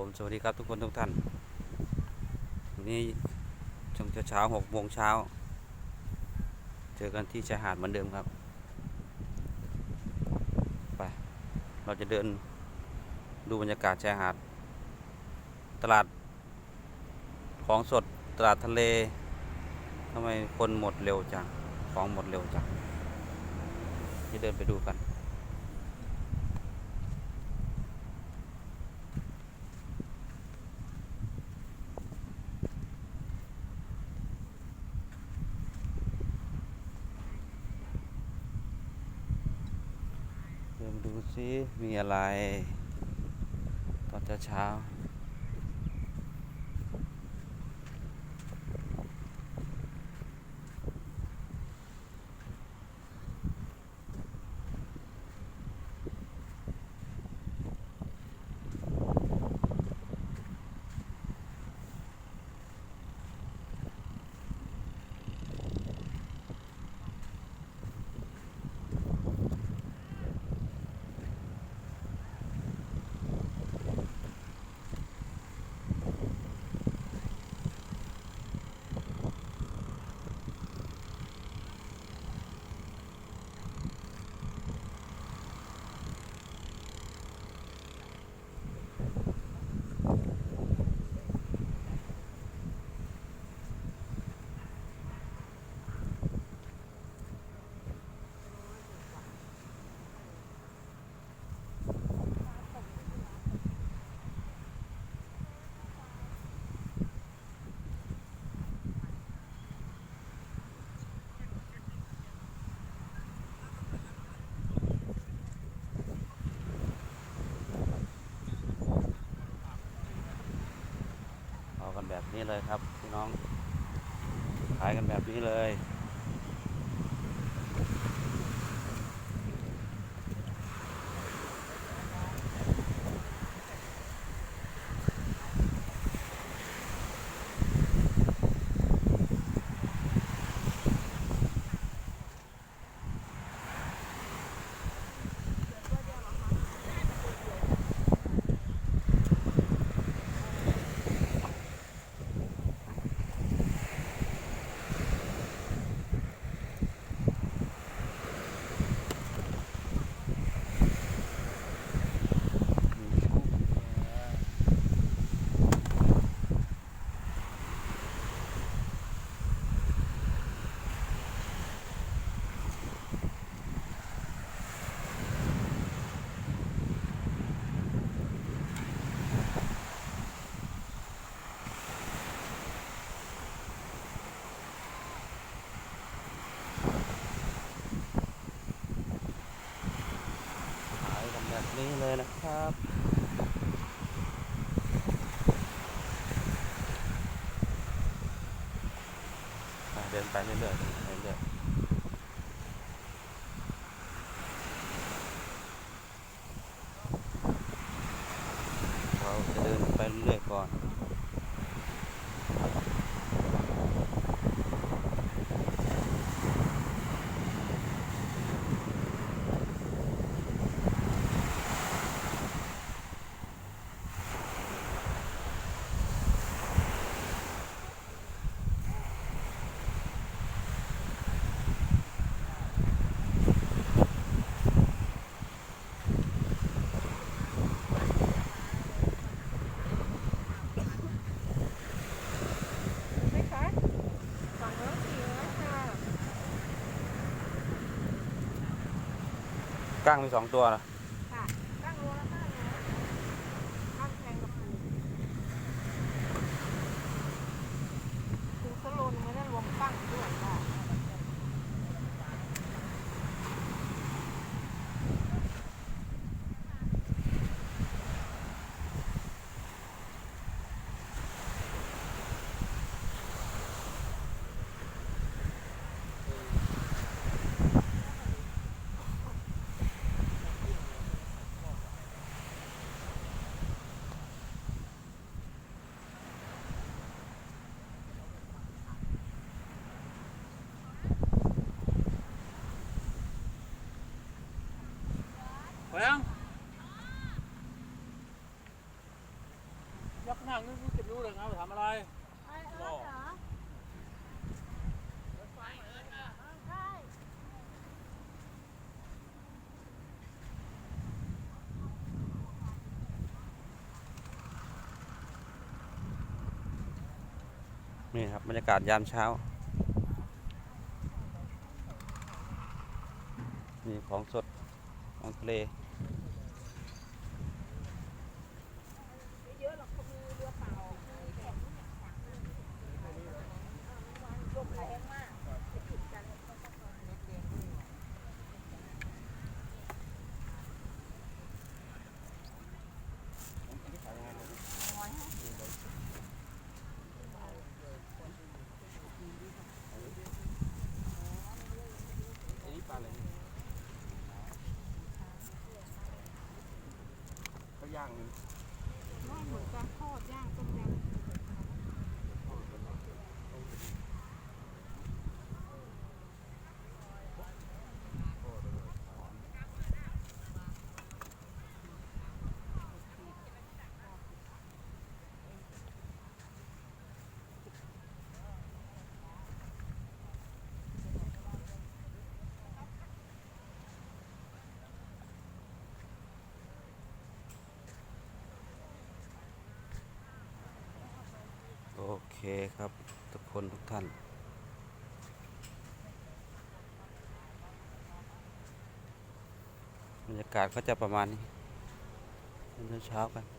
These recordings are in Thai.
ผมสวัสดีครับทุกคนทุกท่านวันนี้ช่วงเช้าหกโมงเช้า เจอกันที่ชายหาดเหมือนเดิมครับ ไป เราจะเดินดูบรรยากาศชายหาด ตลาดของสดตลาดทะเลทำไมคนหมดเร็วจัง ของหมดเร็วจังจะเดินไปดูกัน เดินมาดู ซิมีอะไร ตอนเช้าเช้ากั นี้เลยครับพี่น้องขายกันแบบนี้เลย ขายกั นี้เลยนะครับ เดินไปเรื่อยๆเดินเรื่อยๆเราจะเดินไปเรื่อยๆก่อน ไหมคะสองร้อยสี่ร้อยค่ะ ก้างมีสองตัวนะ ค่ะตั้งโลละห้าร้อยข้างแพงกับปูปูสโลนไม่ได้รวมตั้งด้วยค่ะ ไปยังหนังนี่จะรู้เลยครับทำอะไรไอ้เอิร์ธเหรอ ใช่ นี่ครับบรรยากาศยามเช้า นี่ของสดของทะเล ไม่เยอะหรอกเขามีเรือเปล่ามีแข่งลมแรงมากจะติดกันเล็กๆ ไอ้นี่ปลาอะไรก็ ย่าง ไม่เหมือนการทอดย่างต้มยำ โอ เคครับทุกคนทุกท่าน บรรยากาศก็จะประมาณนี้เช้ากัน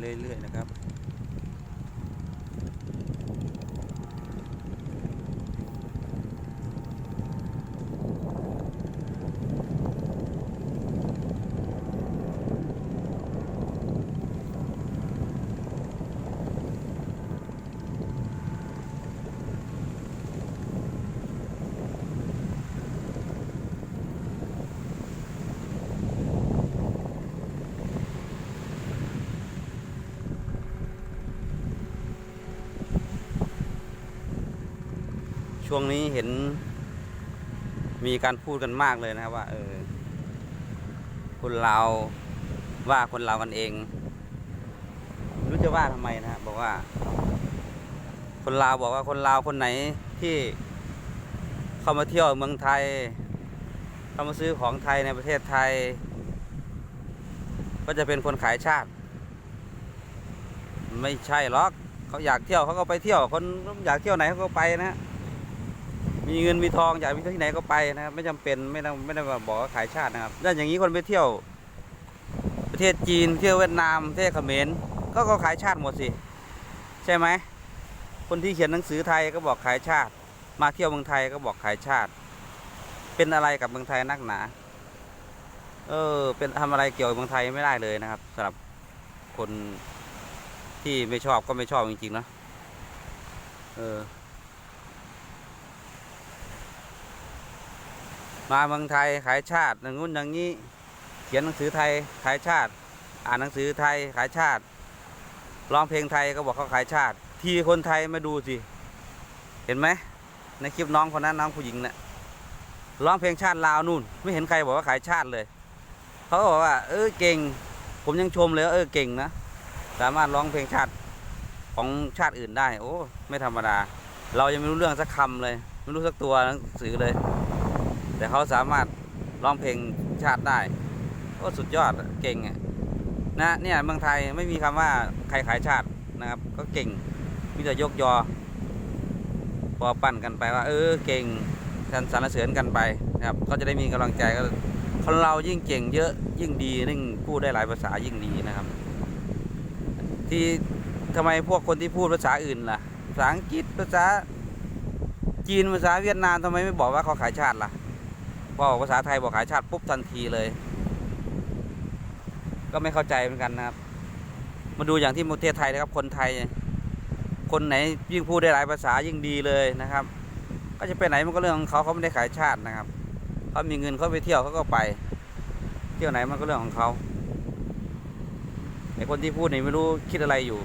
เรื่อยๆนะครับ ช่วงนี้เห็น มีการพูดกันมากเลยนะครับว่า เออ คนเราวว่าคนเราวกันเองไม่รู้จะว่าทำไมนะฮะบอกว่า คนลาวบอกว่าคนลาวคนไหนที่เข้ามาเที่ยวเมืองไทย เข้ามาซื้อของไทยในประเทศไทย ก็จะเป็นคนขายชาติ ไม่ใช่หรอกเขาอยากเที่ยวเขาก็ไปเที่ยว คนอยากเที่ยวไหนเขาก็ไปนะ มีเงินมีทองอยากไปเที่ยวที่ไหนก็ไปนะครับ ไม่จำเป็นไม่ต้องไม่ได้มาบอกว่าขายชาตินะครับแล้วอย่างนี้คนไปเที่ยว ประเทศจีนเที่ยวเวียดนามประเทศเขมรก็ก็ขายชาติหมดสิ ใช่ไหมคนที่เขียนหนังสือไทยก็บอกขายชาติ มาเที่ยวเมืองไทยก็บอกขายชาติ เป็นอะไรกับเมืองไทยนักหนา เออ เป็นทำอะไรเกี่ยวกับเมืองไทยไม่ได้เลยนะครับสำหรับคนที่ไม่ชอบก็ไม่ชอบจริงๆนะเออ มาเมืองไทยขายชาติอย่างงู้นอย่างนี้ เขียนหนังสือไทยขายชาติ อ่านหนังสือไทยขายชาติร้องเพลงไทยก็บอกเขาขายชาติ ทีคนไทยมาดูสิ เห็นไหมในคลิปน้องคนนั้นน้องผู้หญิงนะ่ะร้องเพลงชาติลาวนู่น ไม่เห็นใครบอกว่าขายชาติเลย เขาก็บอกว่า เออเก่ง ผมยังชมเลยเออเก่งนะสามารถร้องเพลงชาติของชาติอื่นได้ โอ้ ไม่ธรรมดา เรายังไม่รู้เรื่องสักคำเลย ไม่รู้สักตัวหนังสือเลย แต่เขาสามารถร้องเพลงชาติได้โอ้สุดยอดเก่งนะเนี่ยเมืองไทยไม่มีคำว่าใครขายชาตินะครับ ก็เก่งมีแต่ยกยอ พอปั้นกันไปว่า เออเก่งกันสรรเสริญกันไปนะครับ ก็จะได้มีกำลังใจก็คนเรายิ่งเก่งเยอะยิ่งดียิ่งพูดได้หลายภาษายิ่งดีนะครับ ที่ทำไมพวกคนที่พูดภาษาอื่นล่ะภาษาอังกฤษภาษาจีนภาษาเวียดนามทำไมไม่บอกว่าเขาขายชาติล่ะ พอบอกภาษาไทยบอกขายชาติปุ๊บทันทีเลย ก็ไม่เข้าใจเหมือนกันนะครับ มาดูอย่างที่ประเทศไทยนะครับ คนไทย คนไหนยิ่งพูดได้หลายภาษายิ่งดีเลยนะครับ ก็จะไปไหนมันก็เรื่องของเขาเขาไม่ได้ขายชาตินะครับเขามีเงินเขาไปเที่ยวเขาก็ไป เที่ยวไหนมันก็เรื่องของเขาไอคนที่พูดนี่ไม่รู้คิดอะไรอยู่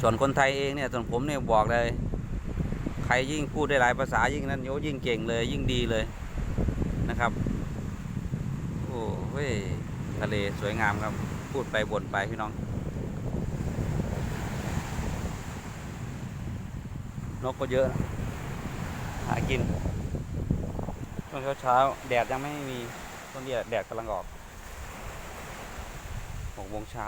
ส่วนคนไทยเองเนี่ยส่วนผมเนี่ยบอกเลย ใครยิ่งพูดได้หลายภาษายิ่งนั้นโยยิ่งเก่งเลย ยิ่งดีเลยนะครับ โอ้เว้ยทะเลสวยงามครับ พูดไปบ่นไปพี่น้อง นกก็เยอะ หากินช่วงเช้าเช้าๆแดดยังไม่มีต้นเดียแดดกำลังออกหกโมงเช้า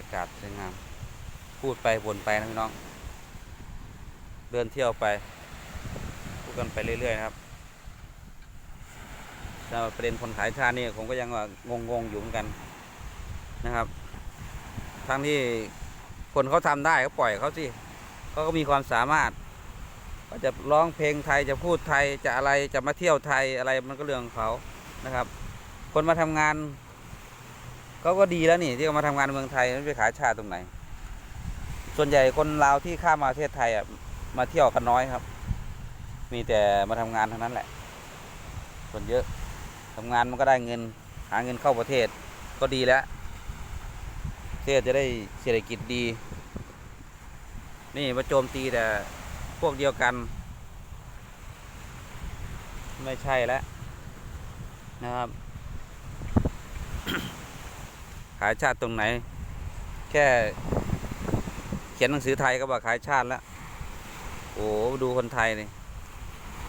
รยากาศสวยงาม พูดไปวนไปนะพี่น้อง เดินเที่ยวไป พูดกันไปเรื่อยๆนะครับสำหรับประเด็นคนขายชานี่ผมก็ยังว่างงๆอยู่เหมือนกันนะครับ ทั้งที่คนเขาทำได้ก็ปล่อยเขาสิเขาก็มีความสามารถ ก็จะร้องเพลงไทยจะพูดไทยจะอะไรจะมาเที่ยวไทยอะไรมันก็เรื่องของเขานะครับ คนมาทำงาน เขาก็ดีแล้วนี่ที่เขามาทำงานเมืองไทยไม่ไปขายชาติตรงไหน ส่วนใหญ่คนลาวที่ข้ามมาประเทศไทยอะมาเที่ยวกันน้อยครับ มีแต่มาทำงานเท่านั้นแหละ ส่วนเยอะทำงานมันก็ได้เงิน หาเงินเข้าประเทศก็ดีแล้วประเทศจะได้เศรษฐกิจดี นี่มาโจมตีแต่พวกเดียวกัน ไม่ใช่แล้วนะครับ ขายชาติตรงไหน แค่เขียนหนังสือไทยก็บอกขายชาติแล้วโอ้ดูคนไทยนี่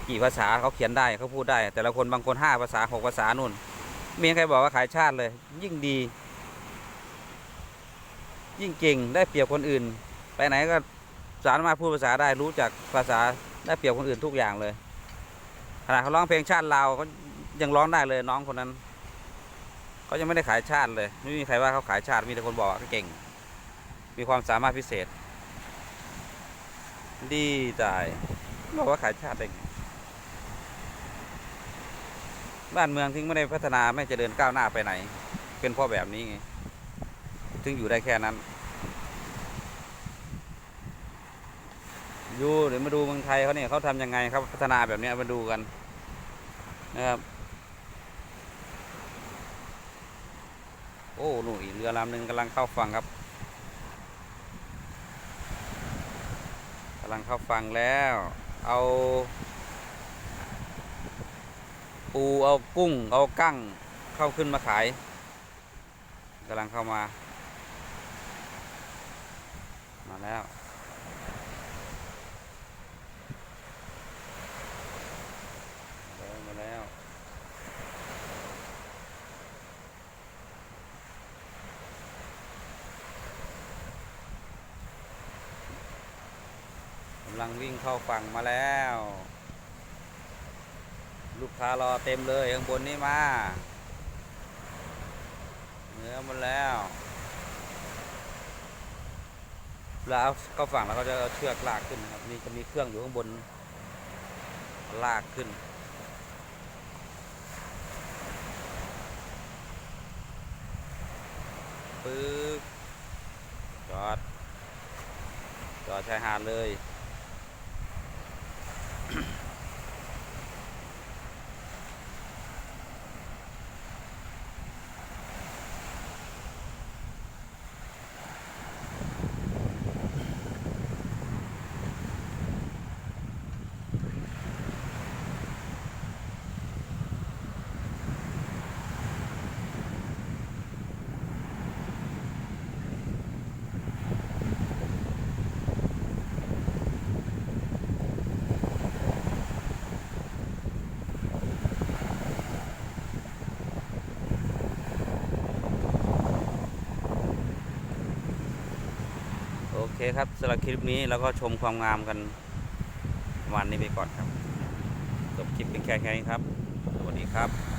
กี่ภาษาเขาเขียนได้เขาพูดได้ แต่ละคนบางคนห้าภาษาหกภาษานู่นม่มีใครบอกว่าขายชาติเลย ยิ่งดี ยิ่งเก่งได้เปรียบคนอื่น ไปไหนก็สามารถพูดภาษาได้รู้จักภาษาได้เปรียบคนอื่นทุกอย่างเลยขณะเขาร้องเพลงชาติลาวเขายังร้องได้เลยน้องคนนั้น เขายังไม่ได้ขายชาติเลย ไม่มีใครว่าเขาขายชาติมีแต่คนบอกว่าเขาเก่ง มีความสามารถพิเศษ ดีใจบอกว่าขายชาติได้ไงบ้านเมืองถึงไม่ได้พัฒนาไม่เจริญก้าวหน้าไปไหน เป็นเพราะแบบนี้ไงถึงอยู่ได้แค่นั้นอยู่เดี๋ยวมาดูเมืองไทยเขาเนี่ยเขาทำยังไงครับพัฒนาแบบนี้มาดูกันนะครับ อ้หนูอีกเรือลำหนึ่งกำลังเข้าฝั่งครับกำลังเข้าฝั่งแล้ว เอา ปูเอากุ้ง เอากั้งเข้าขึ้นมาขายกำลังเข้ามา มาแล้ว มาแล้วมาแล้ว กำลังวิ่งเข้าฝั่งมาแล้ว ลูกค้ารอเต็มเลยข้างบนนี่มาเนื้อหมดแล้วแล้วเข้าฝั่งแล้วก็จะเาเชือกลากขึ้นนะครับนี่จะมีเครื่องอยู่ข้างบนลากขึ้นปึ๊บจอด จอดชายหาดเลย เคครับสำหรับคลิปนี้เราก็ชมความงามกันวันนี้ไปก่อนครับจบคลิปเป็นแค่แค่นี้ครับ สวัสดีครับ